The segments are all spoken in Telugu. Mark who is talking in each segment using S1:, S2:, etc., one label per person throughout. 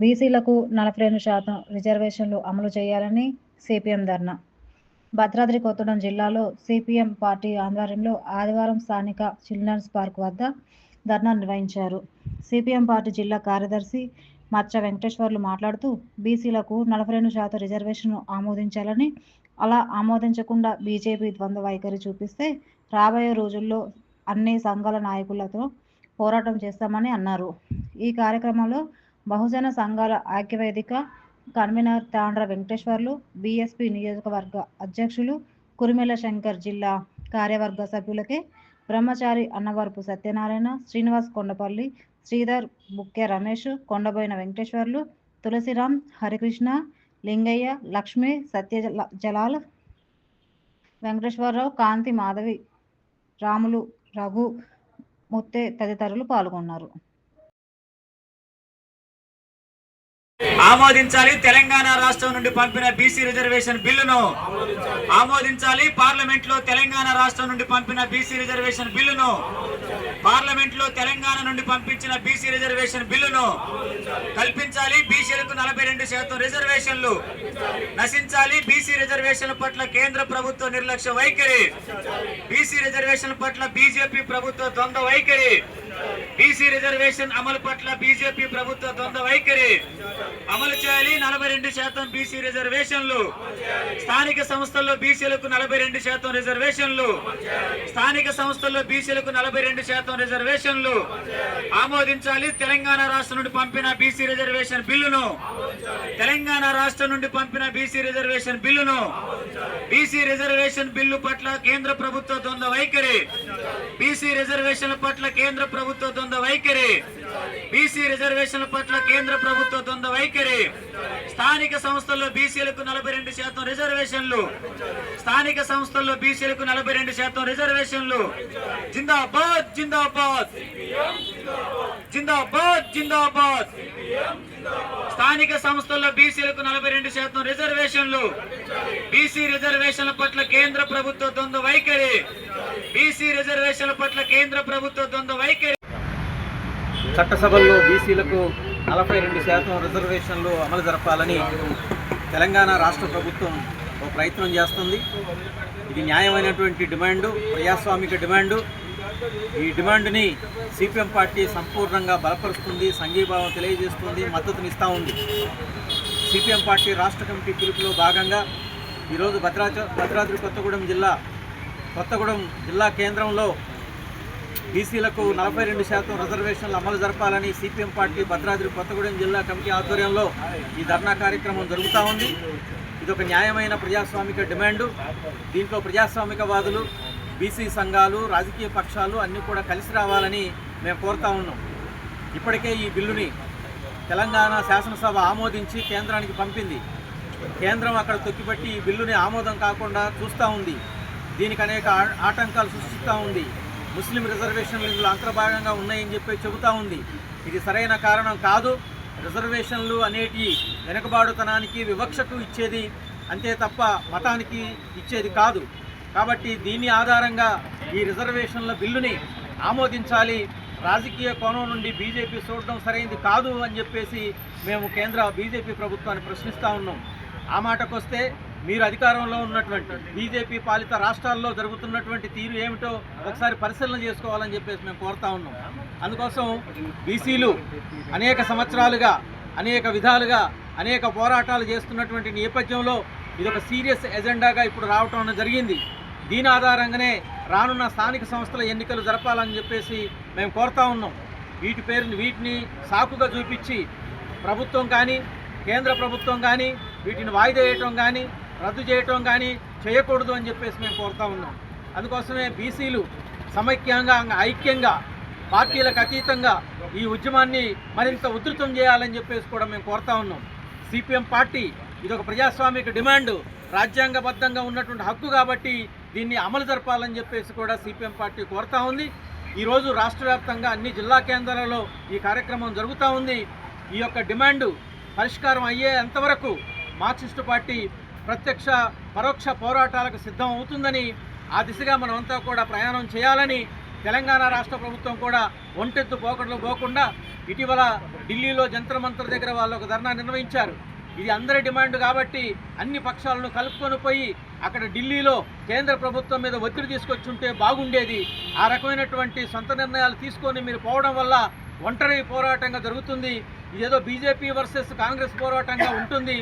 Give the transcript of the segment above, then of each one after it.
S1: బీసీలకు నలభై రెండు శాతం రిజర్వేషన్లు అమలు చేయాలని సిపిఎం ధర్నా. భద్రాద్రి కొత్తగూడెం జిల్లాలో సిపిఎం పార్టీ ఆధ్వర్యంలో ఆదివారం స్థానిక చిల్డ్రన్స్ పార్క్ వద్ద ధర్నా నిర్వహించారు. సిపిఎం పార్టీ జిల్లా కార్యదర్శి మచ్చ వెంకటేశ్వర్లు మాట్లాడుతూ బీసీలకు నలభై రెండు శాతం రిజర్వేషన్ ఆమోదించాలని అలా ఆమోదించకుండా బీజేపీ ద్వంద్వ వైఖరి చూపిస్తే రాబోయే రోజుల్లో అన్ని సంఘాల నాయకులతో పోరాటం చేస్తామని అన్నారు. ఈ కార్యక్రమంలో బహుజన సంఘాల ఐక్యవేదిక కన్వీనర్ తాండ్ర వెంకటేశ్వర్లు బీఎస్పీ నియోజకవర్గ అధ్యక్షులు కురిమెల శంకర్ జిల్లా కార్యవర్గ సభ్యులకే బ్రహ్మచారి అన్నవరపు సత్యనారాయణ శ్రీనివాస్ కొండపల్లి శ్రీధర్ బుక్కె రమేష్ కొండబోయిన వెంకటేశ్వర్లు తులసిరామ్ హరికృష్ణ లింగయ్య లక్ష్మి సత్య జలాల్ వెంకటేశ్వరరావు కాంతి మాధవి రాములు రఘు ముత్తే తదితరులు పాల్గొన్నారు.
S2: ఆమోదించాలి. తెలంగాణ రాష్ట్రం నుండి పంపిన బీసీ రిజర్వేషన్ బిల్లును ఆమోదించాలి. పార్లమెంట్లో తెలంగాణ రాష్ట్రం నుండి పంపిన బీసీ రిజర్వేషన్ బిల్లును పార్లమెంట్లో తెలంగాణ నుండి పంపించిన బీసీ రిజర్వేషన్ బిల్లును కల్పించాలి. బీసీలకు నలభై రెండు శాతం రిజర్వేషన్లు నశించాలి. బీసీ రిజర్వేషన్ల పట్ల కేంద్ర ప్రభుత్వ నిర్లక్ష్య వైఖరి. బీసీ రిజర్వేషన్ పట్ల బీజేపీ ప్రభుత్వ ద్వంద్వ వైఖరి. బీసీ రిజర్వేషన్ అమలు పట్ల బీజేపీ ప్రభుత్వ ద్వంద్వ వైఖరి అమలు చేయాలి. నలభై రెండు శాతం బీసీ రిజర్వేషన్లు. స్థానిక సంస్థల్లో బీసీలకు నలభై రెండు శాతం రిజర్వేషన్లు. స్థానిక సంస్థల్లో బీసీలకు నలభై రెండు శాతం రిజర్వేషన్లు. ఆమోదించాలి. తెలంగాణ రాష్ట్రం నుండి పంపిన బీసీ రిజర్వేషన్ బిల్లును. తెలంగాణ రాష్ట్రం నుండి పంపిన బీసీ రిజర్వేషన్ బిల్లును. బీసీ రిజర్వేషన్ బిల్లు పట్ల కేంద్ర ప్రభుత్వ ద్వంద్వ వైఖరి. బీసీ రిజర్వేషన్ల పట్ల కేంద్ర ప్రభుత్వ ద్వంద్వ వైఖరి. బీసీ రిజర్వేషన్ల పట్ల కేంద్ర ప్రభుత్వ ద్వంద్వ వైఖరి. స్థానిక సంస్థల్లో బీసీలకు నలభై రెండు శాతం రిజర్వేషన్లు స్థానిక సంస్థల్లో బీసీలకు నలభై రెండు శాతం రిజర్వేషన్లు జిందాబాద్ జిందాబాద్. జిందాబాద్ జిందాబాద్. స్థానిక సంస్థల్లో బీసీలకు నలభై రెండు శాతం రిజర్వేషన్లు బీసీ రిజర్వేషన్ల పట్ల కేంద్ర ప్రభుత్వ ద్వంద్వ వైఖరి. బీసీ రిజర్వేషన్ల పట్ల కేంద్ర ప్రభుత్వ ద్వంద్వ వైఖరి.
S3: చట్టసభల్లో బీసీలకు నలభై రెండు శాతం రిజర్వేషన్లు అమలు జరపాలని తెలంగాణ రాష్ట్ర ప్రభుత్వం ఒక ప్రయత్నం చేస్తుంది. ఇది న్యాయమైనటువంటి డిమాండు ప్రజాస్వామిక డిమాండు. ఈ డిమాండ్ని సిపిఎం పార్టీ సంపూర్ణంగా బలపరుస్తుంది సంఘీభావం తెలియజేస్తుంది మద్దతునిస్తూ ఉంది. సిపిఎం పార్టీ రాష్ట్ర కమిటీ పిలుపులో భాగంగా ఈరోజు భద్రాచ భద్రాద్రి కొత్తగూడెం జిల్లా కొత్తగూడెం జిల్లా కేంద్రంలో బీసీలకు నలభై రెండు శాతం రిజర్వేషన్లు అమలు జరపాలని సిపిఎం పార్టీ భద్రాద్రి కొత్తగూడెం జిల్లా కమిటీ ఆధ్వర్యంలో ఈ ధర్నా కార్యక్రమం జరుగుతూ ఉంది. ఇది ఒక న్యాయమైన ప్రజాస్వామిక డిమాండు. దీంట్లో ప్రజాస్వామికవాదులు బీసీ సంఘాలు రాజకీయ పక్షాలు అన్నీ కూడా కలిసి రావాలని మేము కోరుతా ఉన్నాం. ఇప్పటికే ఈ బిల్లుని తెలంగాణ శాసనసభ ఆమోదించి కేంద్రానికి పంపింది. కేంద్రం అక్కడ తొక్కిపెట్టి ఈ బిల్లుని ఆమోదం కాకుండా చూస్తూ ఉంది. దీనికి అనేక ఆటంకాలు సృష్టిస్తూ ఉంది. ముస్లిం రిజర్వేషన్లు ఇందులో అంతర్భాగంగా ఉన్నాయని చెప్పి చెబుతూ ఉంది. ఇది సరైన కారణం కాదు. రిజర్వేషన్లు అనేటి వెనుకబాడుతనానికి వివక్షకు ఇచ్చేది అంతే తప్ప మతానికి ఇచ్చేది కాదు. కాబట్టి దీని ఆధారంగా ఈ రిజర్వేషన్ల బిల్లుని ఆమోదించాలి. రాజకీయ కోణం నుండి బీజేపీ చూడడం సరైనది కాదు అని చెప్పేసి మేము కేంద్ర బీజేపీ ప్రభుత్వాన్ని ప్రశ్నిస్తూ ఉన్నాం. ఆ మాటకొస్తే మీరు అధికారంలో ఉన్నటువంటి బీజేపీ పాలిత రాష్ట్రాల్లో జరుగుతున్నటువంటి తీరు ఏమిటో ఒకసారి పరిశీలన చేసుకోవాలని చెప్పేసి మేము కోరుతా ఉన్నాం. అందుకోసం బీసీలు అనేక సంవత్సరాలుగా అనేక విధాలుగా అనేక పోరాటాలు చేస్తున్నటువంటి నేపథ్యంలో ఇది ఒక సీరియస్ ఎజెండాగా ఇప్పుడు రావటం జరిగింది. దీని ఆధారంగానే రానున్న స్థానిక సంస్థల ఎన్నికలు జరపాలని చెప్పేసి మేము కోరుతా ఉన్నాం. వీటి పేరుని వీటిని సాకుగా చూపించి ప్రభుత్వం కానీ కేంద్ర ప్రభుత్వం కానీ వీటిని వాయిదా వేయటం కానీ రద్దు చేయటం కానీ చేయకూడదు అని చెప్పేసి మేము కోరుతా ఉన్నాం. అందుకోసమే బీసీలు సమైక్యంగా ఐక్యంగా పార్టీలకు అతీతంగా ఈ ఉద్యమాన్ని మరింత ఉధృతం చేయాలని చెప్పేసి కూడా మేము కోరుతా ఉన్నాం. సిపిఎం పార్టీ ఇది ఒక ప్రజాస్వామిక డిమాండ్. రాజ్యాంగబద్ధంగా ఉన్నటువంటి హక్కు కాబట్టి దీన్ని అమలు జరపాలని చెప్పేసి కూడా సిపిఎం పార్టీ కోరుతా ఉంది. ఈరోజు రాష్ట్ర వ్యాప్తంగా అన్ని జిల్లా కేంద్రాలలో ఈ కార్యక్రమం జరుగుతూ ఉంది. ఈ యొక్క డిమాండు పరిష్కారం అయ్యేంతవరకు మార్క్సిస్టు పార్టీ ప్రత్యక్ష పరోక్ష పోరాటాలకు సిద్ధం అవుతుందని ఆ దిశగా మనమంతా కూడా ప్రయాణం చేయాలని తెలంగాణ రాష్ట్ర ప్రభుత్వం కూడా ఒంటెత్తు పోకడలు పోకుండా ఇటీవల ఢిల్లీలో జంతర్ మంత్ర దగ్గర వాళ్ళు ఒక ధర్నా నిర్వహించారు. ఇది అందరి డిమాండ్ కాబట్టి అన్ని పక్షాలను కలుపుకొని పోయి అక్కడ ఢిల్లీలో కేంద్ర ప్రభుత్వం మీద ఒత్తిడి తీసుకొచ్చి ఉంటే బాగుండేది. ఆ రకమైనటువంటి సొంత నిర్ణయాలు తీసుకొని మీరు పోవడం వల్ల ఒంటరి పోరాటంగా జరుగుతుంది. ఇదేదో బీజేపీ వర్సెస్ కాంగ్రెస్ పోరాటంగా ఉంటుంది.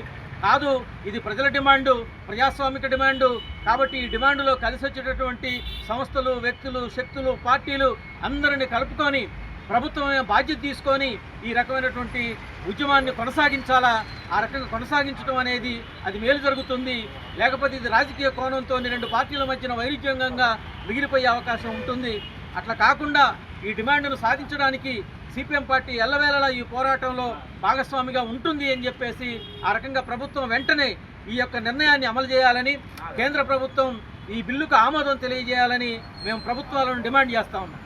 S3: కాదు ఇది ప్రజల డిమాండు ప్రజాస్వామిక డిమాండు. కాబట్టి ఈ డిమాండ్లో కలిసి వచ్చేటటువంటి సంస్థలు వ్యక్తులు శక్తులు పార్టీలు అందరిని కలుపుకొని ప్రభుత్వమే బాధ్యత తీసుకొని ఈ రకమైనటువంటి ఉద్యమాన్ని కొనసాగించాలా? ఆ రకంగా కొనసాగించడం అనేది అది మేలు జరుగుతుంది. లేకపోతే ఇది రాజకీయ కోణంతో రెండు పార్టీల మధ్యన వైరుధ్యంగా మిగిలిపోయే అవకాశం ఉంటుంది. అట్లా కాకుండా ఈ డిమాండ్ను సాధించడానికి సిపిఎం పార్టీ ఎల్లవేళలా ఈ పోరాటంలో భాగస్వామిగా ఉంటుంది అని చెప్పేసి ఆ రకంగా ప్రభుత్వం వెంటనే ఈ యొక్క నిర్ణయాన్ని అమలు చేయాలని కేంద్ర ప్రభుత్వం ఈ బిల్లుకు ఆమోదం తెలియజేయాలని మేము ప్రభుత్వాలను డిమాండ్ చేస్తా ఉన్నాం.